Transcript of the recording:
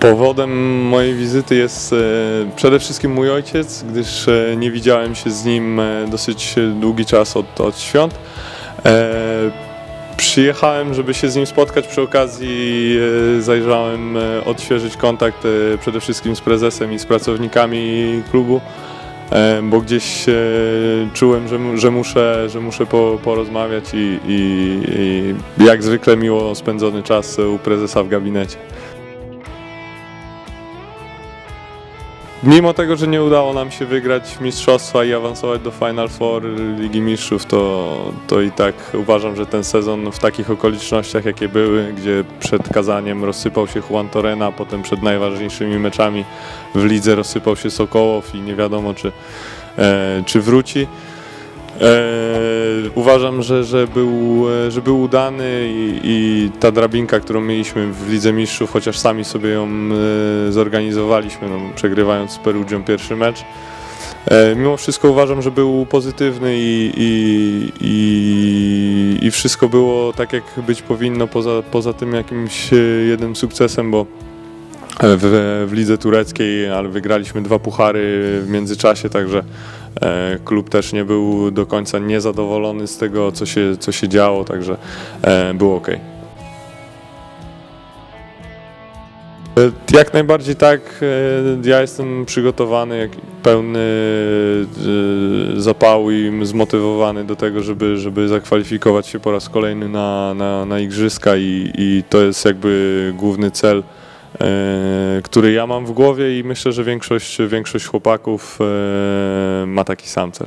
Powodem mojej wizyty jest e, przede wszystkim mój ojciec, gdyż e, nie widziałem się z nim e, dosyć długi czas od, od świąt. Przyjechałem, żeby się z nim spotkać. Przy okazji zajrzałem odświeżyć kontakt przede wszystkim z prezesem i z pracownikami klubu, bo gdzieś czułem, że, że muszę, że muszę po, porozmawiać i, i, i jak zwykle miło spędzony czas u prezesa w gabinecie. Mimo tego, że nie udało nam się wygrać mistrzostwa i awansować do Final Four Ligi Mistrzów, to, to i tak uważam, że ten sezon w takich okolicznościach, jakie były, gdzie przed Kazaniem rozsypał się Juan Torena, a potem przed najważniejszymi meczami w lidze rozsypał się Sokołow i nie wiadomo, czy, e, czy wróci. E, uważam, że, że, był, e, że był udany i, i ta drabinka, którą mieliśmy w Lidze Mistrzów, chociaż sami sobie ją e, zorganizowaliśmy, no, przegrywając z Perugią pierwszy mecz. Mimo wszystko uważam, że był pozytywny i, i, i, i wszystko było tak, jak być powinno, poza, poza tym jakimś jednym sukcesem, bo w, w lidze tureckiej, ale wygraliśmy dwa puchary w międzyczasie, także e, klub też nie był do końca niezadowolony z tego, co się, co się działo, także e, było ok. Jak najbardziej tak, e, ja jestem przygotowany, pełny e, zapału i zmotywowany do tego, żeby, żeby zakwalifikować się po raz kolejny na, na, na igrzyska i, i to jest jakby główny cel e, który ja mam w głowie i myślę, że większość, większość chłopaków e, ma taki sam cel.